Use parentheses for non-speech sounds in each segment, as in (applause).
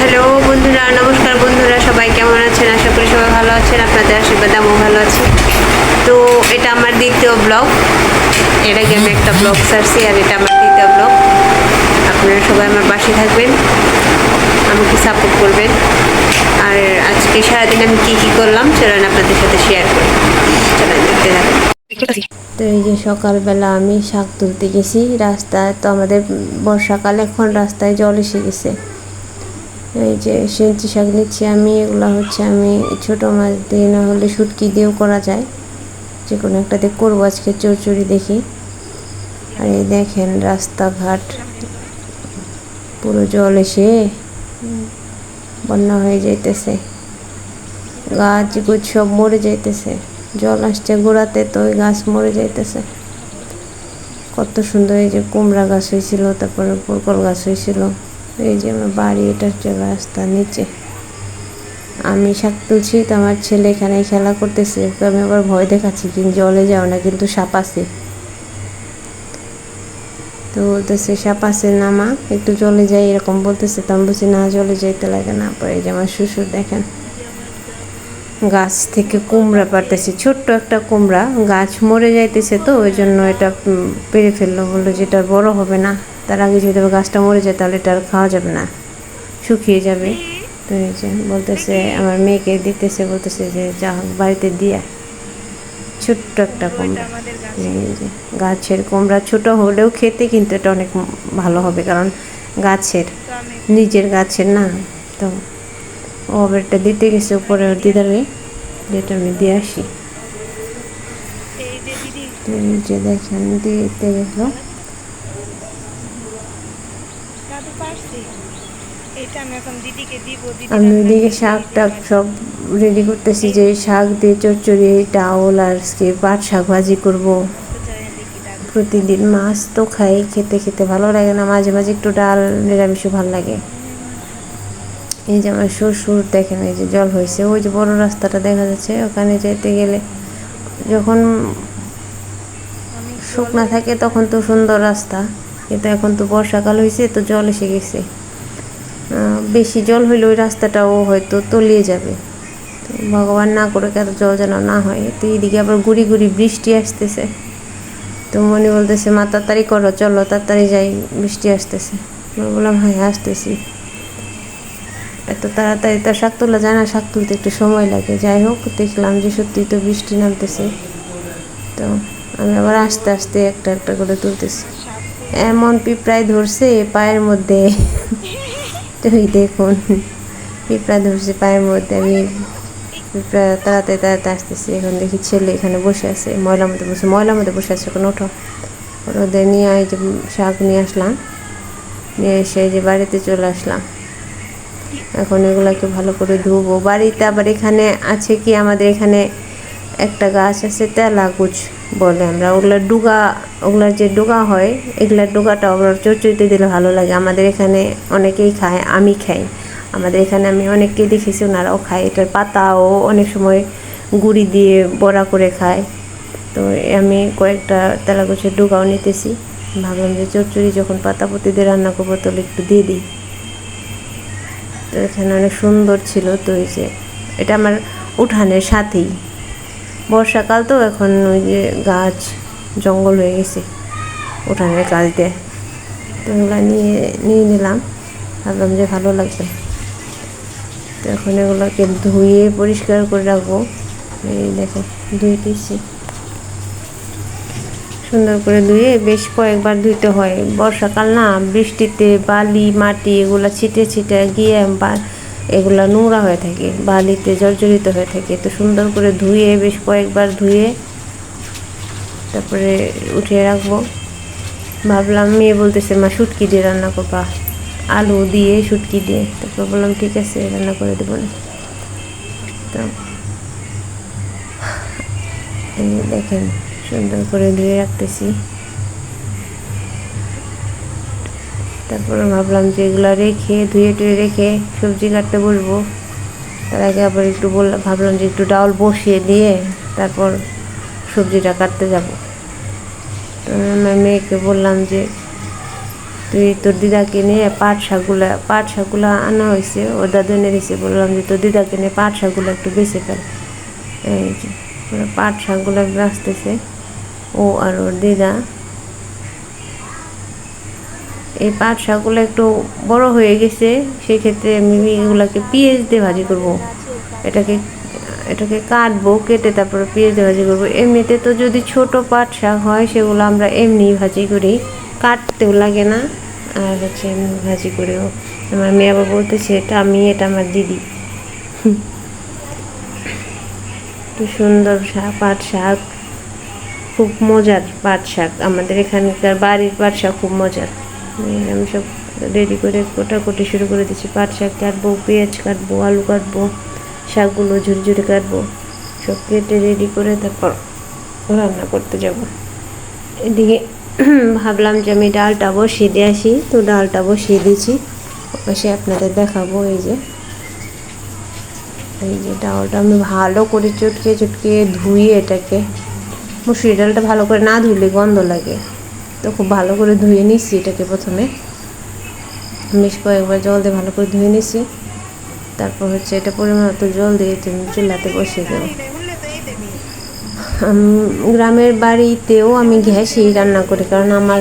Hello বন্ধুরা, নমস্কার বন্ধুরা, সবাই কেমন আছেন? আশা করি সবাই ভালো আছেন, আপনাদের আশীর্বাদ আমিও ভালো আছি। তো এটা আমার দ্বিতীয় ব্লগ এর আগে আমি একটা ব্লগ সারছি আর এটা আমার দ্বিতীয় ব্লগ আপনারা সবাই আমার পাশে থাকবেন, আমাকে সাপোর্ট করবেন। আর আজকে সারাদিন আমি কী কী করলাম, চলেন আপনাদের সাথে শেয়ার করি। চলেন, দেখতে থাকেন। তো এই যে সকালবেলা আমি শাক তুলতে গেছি, রাস্তায় তো আমাদের বর্ষাকাল, এখন রাস্তায় জল এসে গেছে। এই যে সেঞ্চি শাক নিচ্ছি আমি, এগুলো হচ্ছে আমি ছোটো মাছ দিয়ে না হলে শুটকি দিয়েও করা যায়। যে কোনো একটাতে করব আজকে চড়চড়ি দেখি। আর এই দেখেন রাস্তাঘাট, পুরো জল এসে বন্যা হয়ে যাইতেছে। গাছ গুছ সব মরে যাইতেছে। জল আসছে গোড়াতে তো ওই গাছ মরে যাইতেছে। কত সুন্দর এই যে কুমড়া গাছ হয়েছিল, তারপরে পুরকল গাছ হয়েছিল। এই যে আমার বাড়ি, এটা হচ্ছে রাস্তা নিচে। আমি শাক তুলছি, তো আমার ছেলে এখানে খেলা করতেছে। তো আমি আবার ভয় দেখাচ্ছি কিন্তু জলে যাও না, কিন্তু সাপ আছে। তো বলতেছে, সাপ আছে না মা, একটু জলে যাই, এরকম বলতেছে। তো আমি বলছি, না, জলে যাইতে লাগে না। পরে যে আমার শ্বশুর দেখেন, গাছ থেকে কুমড়া পারতেছে ছোট্ট একটা কুমড়া, গাছ মরে যাইতেছে তো, ওই জন্য এটা পেরে ফেলল। বলল যে এটা বড় হবে না। তার আগে যদি গাছটা মরে যায়, তাহলে এটা আর খাওয়া যাবে না। শুকিয়ে যাবে। তো এই যে বলতেছে, আমার মেয়েকে দিতেছে বলতেছে যে যা হোক, বাড়িতে দিয়া ছোট্ট একটা কুমড়া। গাছের কুমড়া ছোট হলেও খেতে কিন্তু এটা অনেক ভালো হবে, কারণ গাছের, নিজের গাছের না। তো ও আবার এটা দিতে গেছে উপরে দিদারে, যেটা আমি দিয়ে আসি। যে দেখেন, দিতে গেলো দাদু পারছি এটা আমি ওইদিকে শাক টাক সব রেডি করতেছি যে শাক দিয়ে চচ্চড়ি ডাউল আর আজকে পাট শাক ভাজি করব। প্রতিদিন মাছ তো খাই খেতে খেতে ভালো লাগে না মাঝে মাঝে একটু ডাল নিরামিষও ভালো লাগে। এই যে আমার শ্বশুর দেখেন এই যে জল হয়েছে ওই যে বড় রাস্তাটা দেখা যাচ্ছে ওখানে যেতে গেলে যখন শুকনা থাকে তখন তো সুন্দর রাস্তা কিন্তু এখন তো বর্ষাকাল হয়েছে তো জল এসে গেছে। বেশি জল হইলে ওই রাস্তাটাও হয়তো তলিয়ে যাবে। তো ভগবান না করে কত জল যেন না হয়। তো এইদিকে আবার গুড়ি গুড়ি বৃষ্টি আসতেছে। তো মনে বলতেছে, মা, তাড়াতাড়ি করো, চলো, তাড়াতাড়ি যাই, বৃষ্টি আসতেছে। আমি বললাম হ্যাঁ আসতেছি। এত তাড়াতাড়ি তো শাক তোলা যায় না শাক তুলতে একটু সময় লাগে। যাই হোক, দেখলাম যে সত্যি তো বৃষ্টি নামতেছে। তো আমি আবার আস্তে আস্তে একটা একটা করে তুলতেছি। এমন পিঁপড়ায় ধরছে, পায়ের মধ্যে। তুমি দেখুন, পিঁপড়া ধরছে পায়ের মধ্যে, আমি পিঁপড়া তাড়াতাড়ি তাড়াতাড়ি আসতেছি। এখন দেখি ছেলে এখানে বসে আছে ময়লার মধ্যে বসে ময়লার মধ্যে বসে আছে, এখন ওঠো। ওদের নিয়ে এই যে শাক নিয়ে আসলাম, নিয়ে এসে যে বাড়িতে চলে আসলাম। এখন এগুলোকে ভালো করে ধুবো। বাড়িতে আবার এখানে আছে কি, আমাদের এখানে একটা গাছ আছে তেলা গুছ বলে আমরা, ওগুলার ডুগা, ওগুলার যে ডুগা হয়, এগুলার ডুগাটা ওগুলোর চচড়িতে দিলে ভালো লাগে। আমাদের এখানে অনেকেই খায়, আমি খাই। আমাদের এখানে আমি অনেককে দেখেছি, ওনারাও খায়। এটার পাতাও অনেক সময় গুড়ি দিয়ে বড়া করে খায়। তো আমি কয়েকটা তেলা গুছের ডুগাও নিতেছি। ভাবলাম যে চচ্চড়ি যখন পাতা পুঁতি দিয়ে রান্না করব, তাহলে একটু দিয়ে দিই। তো এখানে অনেক সুন্দর ছিল, তো এই যে, এটা আমার উঠানের সাথেই। বর্ষাকাল তো এখন ওই যে গাছ জঙ্গল হয়ে গেছে, উঠানের গাছ দিয়ে। তো এগুলো নিয়ে নিয়ে নিলাম, ভাবলাম যে ভালো লাগবে। তো এখন এগুলোকে ধুয়ে পরিষ্কার করে রাখব। এই দেখো ধুইতেছি সুন্দর করে ধুয়ে বেশ কয়েকবার ধুইতে হয়। বর্ষাকাল না, বৃষ্টিতে বালি, মাটি এগুলো ছিটে ছিটে গিয়ে বা এগুলো নোংরা হয়ে থাকে, বালিতে জর্জরিত হয়ে থাকে। তো সুন্দর করে ধুয়ে, বেশ কয়েকবার ধুয়ে তারপরে উঠিয়ে রাখব। ভাবলাম, মেয়ে বলতেছে, মা, শুটকি দিয়ে রান্না করবা। আলু দিয়ে, শুটকি দিয়ে। তারপর বললাম, ঠিক আছে, রান্না করে দেবো না। তো দেখেন, সুন্দর করে ধুয়ে রাখতেছি। তারপরে ভাবলাম যে এগুলো রেখে, ধুয়ে টুয়ে রেখে সবজি কাটতে বসবো। তার আগে আবার একটু বললাম ভাবলাম যে একটু ডাউল বসিয়ে দিয়ে তারপর সবজিটা কাটতে যাব। তো আমার মেয়েকে বললাম যে, তুই তোর দিদাকে নিয়ে পাট শাকগুলা পাট শাকগুলা আনা হয়েছে ও দাদু এনে দিয়েছে বললাম যে, তোর দিদাকে নিয়ে পাট শাকগুলো একটু বেছে ফেল। এই যে ওরা পাট শাকগুলো বাঁচতেছে ও আর ওর দিদা এই পাট শাকগুলো একটু বড় হয়ে গেছে সেই ক্ষেত্রে আমি এগুলাকে পিঁয়াজ দিয়ে ভাজি করব। এটাকে এটাকে কাটবো, কেটে তারপরে পেঁয়াজ দিয়ে ভাজি করব। এমনিতে তো যদি ছোট পাট শাক হয়, সেগুলো আমরা এমনি ভাজি করি। কাটতেও লাগে না। আর হচ্ছে এমনি ভাজি করেও, আমার মেয়ে আবার বলতেছে, এটা আমি, এটা আমার দিদি। তো সুন্দর শাক পাট শাক। খুব মজার পাট শাক। আমাদের এখানকার বাড়ির পাট শাক খুব মজার। আমি সব রেডি করে কোটাকুটি শুরু করে দিচ্ছি পাট শাক কাটবো, পেঁয়াজ কাটবো, আলু কাটবো, শাকগুলো ঝুড়ি ঝুড়ি কাটবো, সব কেটে রেডি করে তারপর রান্না করতে যাব। এদিকে (clears throat) ভাবলাম যে আমি ডালটা বসিয়ে দিয়ে আসি। তো ডালটা বসিয়ে দিয়েছি। অবশ্যই আপনাদের দেখাবো এই যে। এই যে ডালটা আমি ভালো করে চটকে চটকে ধুই এটাকে মুসুরি ডালটা ভালো করে না ধুলে গন্ধ লাগে। তো খুব ভালো করে ধুয়ে নিচ্ছি এটাকে প্রথমে। বেশ কয়েকবার জল দিয়ে ভালো করে ধুয়ে নিচ্ছি তারপর হচ্ছে এটা পরিমাণ মতো জল দিয়ে চুলাতে বসিয়ে দেবো। গ্রামের বাড়িতেও আমি গ্যাসেই রান্না করি, কারণ আমার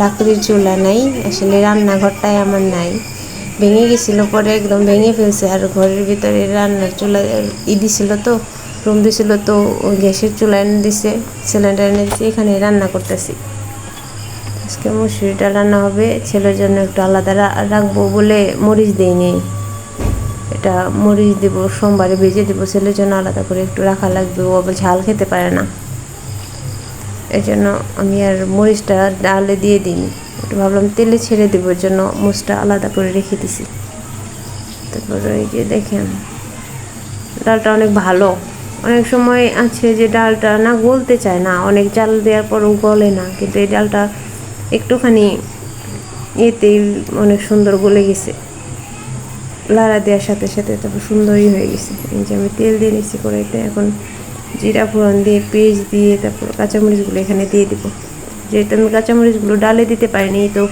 লাকড়ির চুলা নাই। আসলে রান্নাঘরটাই আমার নাই। ভেঙে গেছিল, পরে একদম ভেঙে ফেলছে। আর ঘরের ভিতরে রান্নার চুলা ই দিছিল তো, রুম দিছিল তো গ্যাসের চুলা এনে দিছে, সিলিন্ডার এনে দিছে এখানে রান্না করতেছি। আজকে মুসুরিটা রান্না হবে, ছেলের জন্য একটু আলাদা রাখব বলে মরিচ দিইনি। এটা মরিচ দেব, সোমবারে ভেজে দেবো, ছেলের জন্য আলাদা করে একটু রাখা লাগবে, ও আবার ঝাল খেতে পারে না। এই জন্য আমি আর মরিচটা ডালে দিয়ে দিই একটু ভাবলাম তেলে ছেড়ে দেবো, এর জন্য মুচটা আলাদা করে রেখে দিছি। তারপরে ওই যে দেখেন, ডালটা অনেক ভালো। অনেক সময় আছে যে ডালটা না গলতে চায় না, অনেক চাল দেওয়ার পরও গলে না, কিন্তু এই ডালটা একটুখানি এতেই অনেক সুন্দর গলে গেছে। লাড়া দেওয়ার সাথে সাথে তারপর সুন্দরই হয়ে গেছে। এই যে আমি তেল দিয়ে নিচ্ছি কড়াইতে, এখন জিরা ফোড়ন দিয়ে, পেঁয়াজ দিয়ে, তারপর কাঁচামরিচগুলো এখানে দিয়ে দিব। যেহেতু আমি কাঁচামরিচগুলো ডালে দিতে পারিনি, তো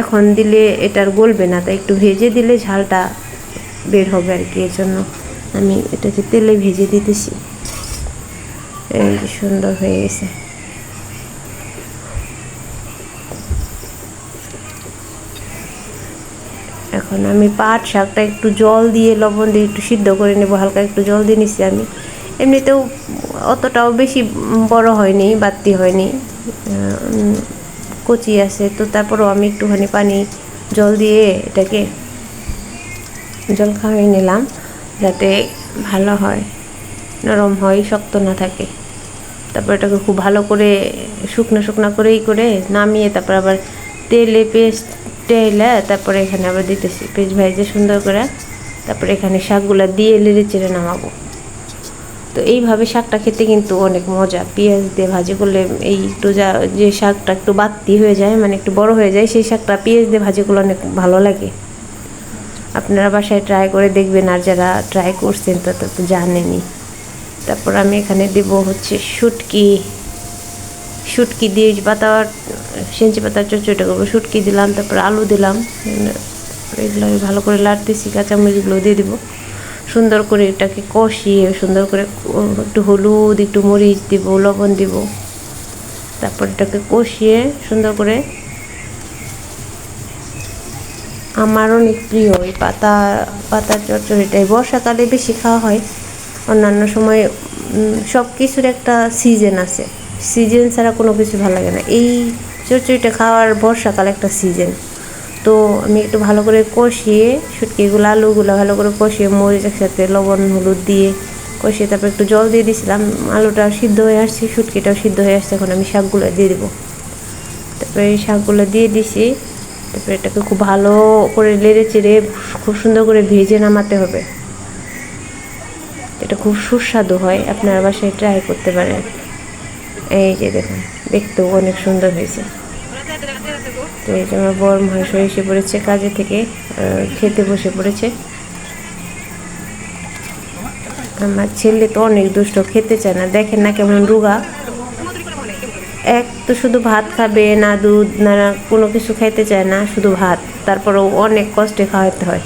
এখন দিলে এটা আর গলবে না, তাই একটু ভেজে দিলে ঝালটা বের হবে আর কি এর জন্য আমি এটাকে তেলে ভেজে দিতেছি। এই সুন্দর হয়ে গেছে। এখন আমি পাট শাকটা একটু জল দিয়ে, লবণ দিয়ে একটু সিদ্ধ করে নেব, হালকা একটু জল দিয়ে নিচ্ছি আমি। এমনিতেও অতটাও বেশি বড় হয়নি, বাড়তি হয়নি। কচি আছে, তো তারপরেও আমি একটুখানি পানি জল দিয়ে এটাকে জল খাওয়াই নিলাম, যাতে ভালো হয়, নরম হয়, শক্ত না থাকে। তারপর এটাকে খুব ভালো করে, শুকনো শুকনো করেই করে নামিয়ে তারপর আবার তেলে পেস্ট টেলে তারপরে এখানে আবার দিতেছি পেস্ট ভাইজে সুন্দর করে, তারপরে এখানে শাকগুলো দিয়ে লেড়ে চেড়ে নামাবো। তো এইভাবে শাকটা খেতে কিন্তু অনেক মজা। পেঁয়াজ দিয়ে ভাজি করলে এই একটু যা, যে শাকটা একটু বাড়তি হয়ে যায় মানে একটু বড় হয়ে যায়, সেই শাকটা পেঁয়াজ দিয়ে ভাজি করলে অনেক ভালো লাগে। আপনারা বাসায় ট্রাই করে দেখবেন, আর যারা ট্রাই করছেন তা তো জানেনই। তারপর আমি এখানে দেব হচ্ছে শুটকি। শুটকি দিয়ে পাতা সেঞ্চি পাতার চচ্চড়িটা করব শুটকি দিলাম, তারপর আলু দিলাম। এগুলো আমি ভালো করে লাড়তেছি কাঁচামরিচগুলো দিয়ে দিব। সুন্দর করে এটাকে কষিয়ে, সুন্দর করে একটু হলুদ, একটু মরিচ দিব, লবণ দিব। তারপর এটাকে কষিয়ে সুন্দর করে আমার অনেক প্রিয় এই পাতা, পাতার চচ্চড়িটাই। বর্ষাকালে বেশি খাওয়া হয়। অন্যান্য সময় সব কিছুর একটা সিজন আছে। সিজন ছাড়া কোনো কিছু ভালো লাগে না। এই চচ্চড়িটা খাওয়ার বর্ষাকাল একটা সিজন তো আমি একটু ভালো করে কষিয়ে শুটকিগুলো, আলুগুলো ভালো করে কষিয়ে মরিচ একসাথে, লবণ, হলুদ দিয়ে কষিয়ে তারপর একটু জল দিয়ে দিয়েছিলাম। আলুটা সিদ্ধ হয়ে আসছে, শুটকিটাও সিদ্ধ হয়ে আসছে, এখন আমি শাকগুলো দিয়ে দেবো। তারপরে এই শাকগুলো দিয়ে দিছি। তারপরে এটাকে খুব ভালো করে লেড়ে চেড়ে খুব সুন্দর করে ভেজে নামাতে হবে। এটা খুব সুস্বাদু হয়, আপনারা বাসায় ট্রাই করতে পারেন। এই যে দেখুন। দেখতেও অনেক সুন্দর হয়েছে। তো এই যে আমার বর মহেশ এসে পড়েছে কাজে থেকে খেতে বসে পড়েছে। আমার ছেলে তো অনেক দুষ্ট, খেতে চায় না। দেখেন না কেমন রুগা। এক তো শুধু ভাত খাবে, না দুধ, না কোনো কিছু খাইতে চায় না, শুধু ভাত। তারপরেও অনেক কষ্টে খাওয়াতে হয়।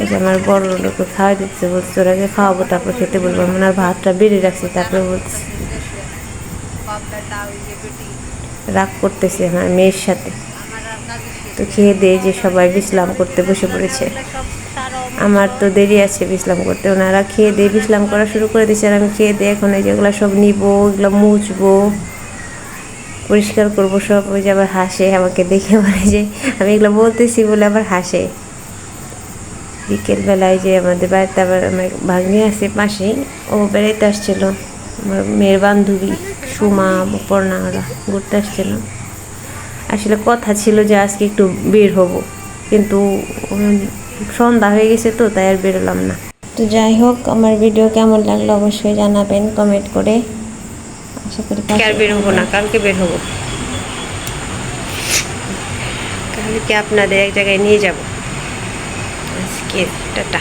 এই যে আমার বড় লোকে খাওয়াই দিচ্ছে বলছে ওরাকে খাওয়াবো, তারপর খেতে বলব আমি আর ভাতটা বেড়ে রাখছি, তারপরে বলছি রাগ করতেছে আমার মেয়ের সাথে। তো খেয়ে দিয়ে যে সবাই বিশ্রাম করতে বসে পড়েছে। আমার তো দেরি আছে বিশ্রাম করতে। ওনারা খেয়ে দিয়ে বিশ্রাম করা শুরু করে দিয়েছে আর আমি খেয়ে দিয়ে এখন এই যেগুলো সব নিব, এগুলো মুছবো, পরিষ্কার করব সব। ওই যে আবার হাসে, আমাকে দেখে বলে যে, আমি এগুলো বলতেছি বলে আবার হাসে। বিকেলবেলায় যে আমাদের বাড়িতে আবার আমার ভাগ্নি আছে পাশেই, ও বেড়াইতে আসছিল। আমার মেয়ের বান্ধবী। সুমা, পর্ণা, ওরা ঘুরতে আসছিল আসলে কথা ছিল যে আজকে একটু বের হব, কিন্তু সন্ধ্যা হয়ে গেছে তো, তাই আর বেরোলাম না। তো যাই হোক, আমার ভিডিও কেমন লাগল অবশ্যই জানাবেন কমেন্ট করে। আশা করি আর বের হব না, কালকে বের হব। কালকে আপনাদের এক জায়গায় নিয়ে যাব? আজকে টাটা।